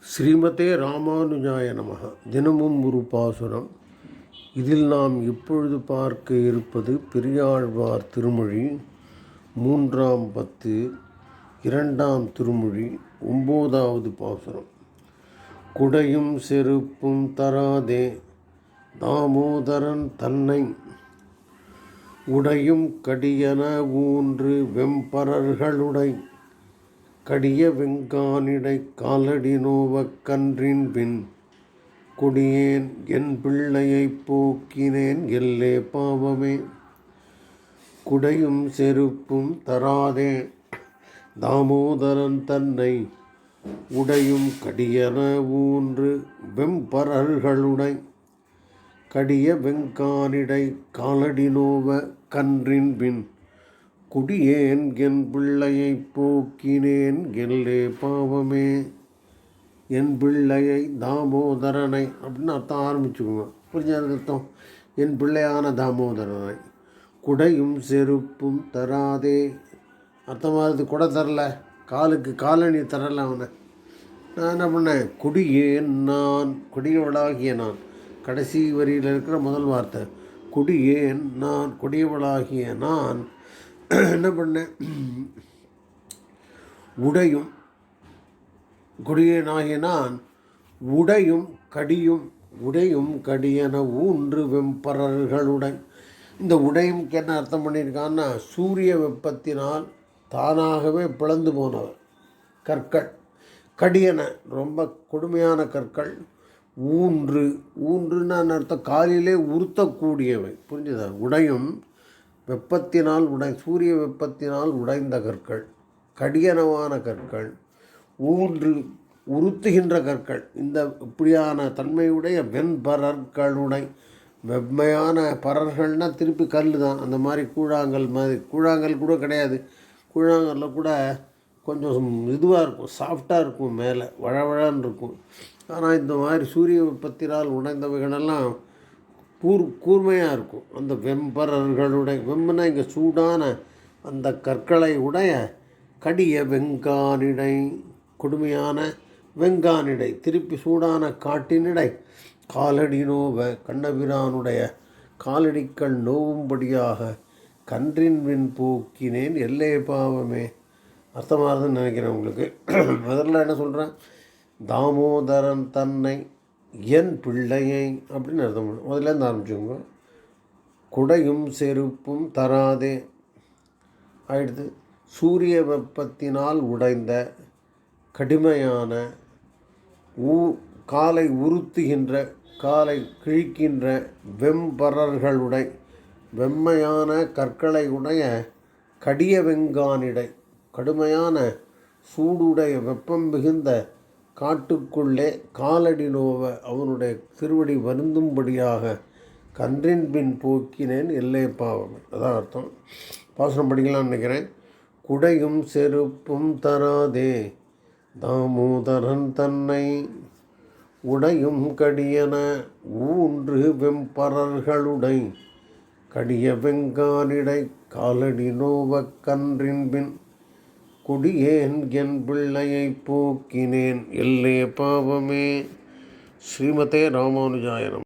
ஸ்ரீமதே ராமானுஜாய நமக. தினமும் ஒரு பாசுரம். இதில் நாம் இப்பொழுது பார்க்க இருப்பது பெரியாழ்வார் திருமொழி மூன்றாம் பத்து இரண்டாம் திருமொழி ஒம்போதாவது பாசுரம். குடையும் செருப்பும் தராதே தாமோதரன் தன்னை. உடையும் கடியன ஊன்று வெம்பரர்களுடை. கடிய வெங்கானிடை காலடி நோவக் கன்றின் பின் கொடியேன் என் பிள்ளையைப் போக்கினேன் எல்லே பாவமே குடையும் செருப்பும் தராதே தாமோதரன் தன்னை உடையும் கடியன ஊன்று வெம்பரல்களுடை கடிய வெங்கானிடை காலடி நோவ கன்றின் பின் குடியேன் என் பிள்ளையை போக்கினேன் எல்லே பாவமே. என் பிள்ளையை தாமோதரனை அப்படின்னு அர்த்தம் ஆரம்பிச்சுக்கோங்க. புரிஞ்சதுக்கு அர்த்தம்? என் பிள்ளையான தாமோதரனை. குடையும் செருப்பும் தராதே. அர்த்தமாகிறது குடை தரல. காலுக்கு காலணி தரல அவனை. நான் என்ன பண்ணேன்? குடியேன் நான். கொடியவளாகிய நான். கடைசி வரியில் இருக்கிற முதல் வார்த்தை. குடியேன் நான். கொடியவளாகிய நான். என்ன பண்ணேன்? உடையும் கொடியனாகிய நான் உடையும் கடியும் உடையும் கடியன ஊன்று வெம்பரர்களுடன். இந்த உடையும் என்ன அர்த்தம் பண்ணியிருக்கான்னா சூரிய வெப்பத்தினால் தானாகவே பிளந்து போனவர் கற்கள். கடியன ரொம்ப கொடுமையான கற்கள். ஊன்று ஊன்றுன்னு அர்த்தம்? காலிலே உறுத்தக்கூடியவை. புரிஞ்சுதா? உடையும் வெப்பத்தினால் உடை சூரிய வெப்பத்தினால் உடைந்த கற்கள் கடியனவான கற்கள் ஊன்று உறுத்துகின்ற கற்கள் இந்த இப்படியான தன்மையுடைய வெண்பரர்களுடை வெம்மையான பரர்கள்னால் திருப்பி கல் தான் அந்த மாதிரி கூழாங்கல் மாதிரி கூழாங்கல் கூட கிடையாது. கூழாங்கல்ல கூட கொஞ்சம் இதுவாக இருக்கும் சாஃப்டாக இருக்கும் மேலே வழவழன்னு இருக்கும். ஆனால் இந்த மாதிரி சூரிய வெப்பத்தினால் உடைந்தவைகளெல்லாம் கூர் கூர்மையாக இருக்கும் அந்த வெம்பரர்களுடைய வெம்புனா இங்கே சூடான அந்த கற்களை உடைய கடிய வெங்கானிடை கொடுமையான வெங்கானிடை திருப்பி சூடான காட்டினிடை காலடி நோவ கண்ணபிரானுடைய காலடிக்கள் நோவும்படியாக கன்றின் வின் போக்கினேன். எல்லே பாவமே. அர்த்தமாகுதுன்னு நினைக்கிறேன் உங்களுக்கு. முதல்ல என்ன சொல்கிறேன் தாமோதரன் தன்னை என் பிள்ளையை அப்படின்னு அர்த்தம் பண்ணும் முதல்லேருந்து ஆரம்பிச்சுக்கோங்க. குடையும் செருப்பும் தராதே. ஆயிடுது. சூரிய வெப்பத்தினால் உடைந்த கடுமையான ஊ காலை உறுத்துகின்ற காலை கிழிக்கின்ற வெம்பரர்களுடை வெம்மையான கற்களை உடைய கடிய வெங்கானிடை கடுமையான சூடுடைய வெப்பம் மிகுந்த காட்டுக்குள்ளே காலடி நோவ அவனுடைய திருவடி வருந்தும்படியாக கன்றின் பின் போக்கினேன் எல்லை பாவம். அதான் அர்த்தம். பாசனம் படிக்கலாம்னு நினைக்கிறேன். குடையும் செருப்பும் தராதே தாமோதரன் தன்னை உடையும் கடியன ஊன்று வெம்பரர்களுடை கடிய வெங்கானிடை காலடி நோவ கன்றின் பின் கொடியேன் என் பிள்ளையை போக்கினேன். எல்லே பாவமே. ஸ்ரீமதே ராமானுஜாயனம்